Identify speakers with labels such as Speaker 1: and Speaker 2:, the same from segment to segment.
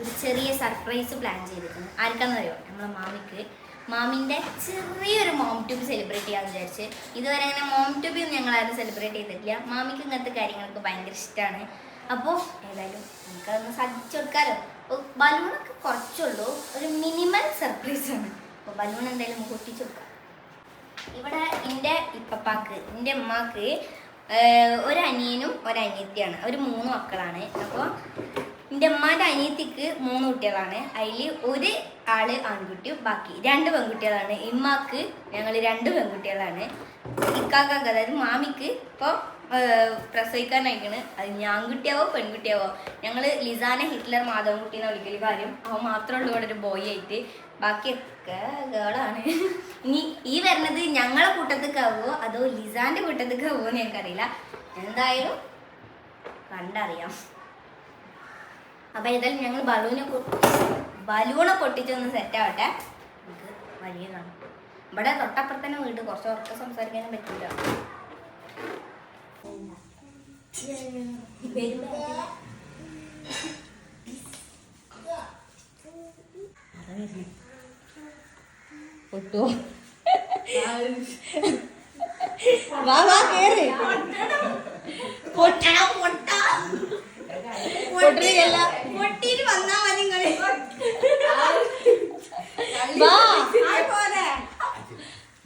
Speaker 1: ഒരു ചെറിയ surprise plan ചെയ്തിരിക്കുന്നു. ആർക്കാണെന്ന് അറിയോ? നമ്മളെ മാമിക്ക്. മാമിന്റെ ചെറിയൊരു മോം ട്യൂബ് സെലിബ്രേറ്റ് ചെയ്യാമെന്ന് വിചാരിച്ച്. ഇതുവരെ അങ്ങനെ മോം ട്യൂബ് ഒന്നും സെലിബ്രേറ്റ് ചെയ്തിട്ടില്ല. മാമിക്ക് ഇങ്ങനത്തെ കാര്യങ്ങളൊക്കെ ഭയങ്കര ഇഷ്ടമാണ് അപ്പോൾ ഏതായാലും നമുക്കതൊന്ന് സാധിച്ചു കൊടുക്കാമല്ലോ ബലൂണൊക്കെ കുറച്ചുള്ളൂ. ഒരു മിനിമം ആണ്. അപ്പോൾ ബലൂൺ എന്തായാലും നമുക്ക് കൊടുക്കാം. ഇവിടെ എന്റെ ഇപ്പപ്പാക്ക് എന്റെ ഒരനിയനും ഒരു അനിയനും ഒരു അനിയത്തിയാണ്. ഒരു മൂന്ന് മക്കളാണ്. അപ്പോൾ എന്റെ അമ്മാന്റെ അനിയത്തിക്ക് മൂന്ന് കുട്ടികളാണ്. അതിൽ ഒരു ആൾ ആൺകുട്ടിയും ബാക്കി രണ്ട് പെൺകുട്ടികളാണ്. ഇമ്മാക്ക് ഞങ്ങൾ രണ്ട് പെൺകുട്ടികളാണ്. ഇക്കാക്കാക്ക് അതായത് മാമിക്ക് ഇപ്പോൾ പ്രസവിക്കാനായിക്കണ്. അത് ഞാൻകുട്ടിയാവോ പെൺകുട്ടിയാവോ? ഞങ്ങൾ ലിസാനെ ഹിറ്റ്ലർ മാധവൻകുട്ടി എന്ന് വിളിക്കൽ കാര്യം. അവൻ മാത്രമേ ഉള്ളൂ ഇവിടെ ഒരു ബോയ് ആയിട്ട്. ബാക്കിയൊക്കെ ഗേളാണ് ഇനി ഈ വരുന്നത് ഞങ്ങളെ കൂട്ടത്തേക്കാവോ അതോ ലിസാന്റെ കൂട്ടത്തേക്കാവോ എന്ന് ഞങ്ങൾക്കറിയില്ല. എന്തായാലും കണ്ടറിയാം. അപ്പൊ ഏതായാലും ഞങ്ങൾ ബലൂനെ ബലൂണെ പൊട്ടിച്ചൊന്ന് സെറ്റ് ആവട്ടെ. നമുക്ക് വലിയ കാണാം. ഇവിടെ തൊട്ടപ്പുറത്തന്നെ വീട്. കുറച്ച് ഉറക്ക സംസാരിക്കാനും പറ്റില്ല.
Speaker 2: പൊട്ടുവോ? വാ വാ കേറി. പൊട്ടാ. പൊട്ടാ പൊട്ടിയല്ല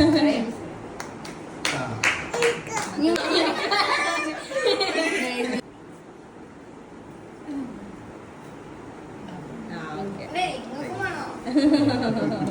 Speaker 2: വാ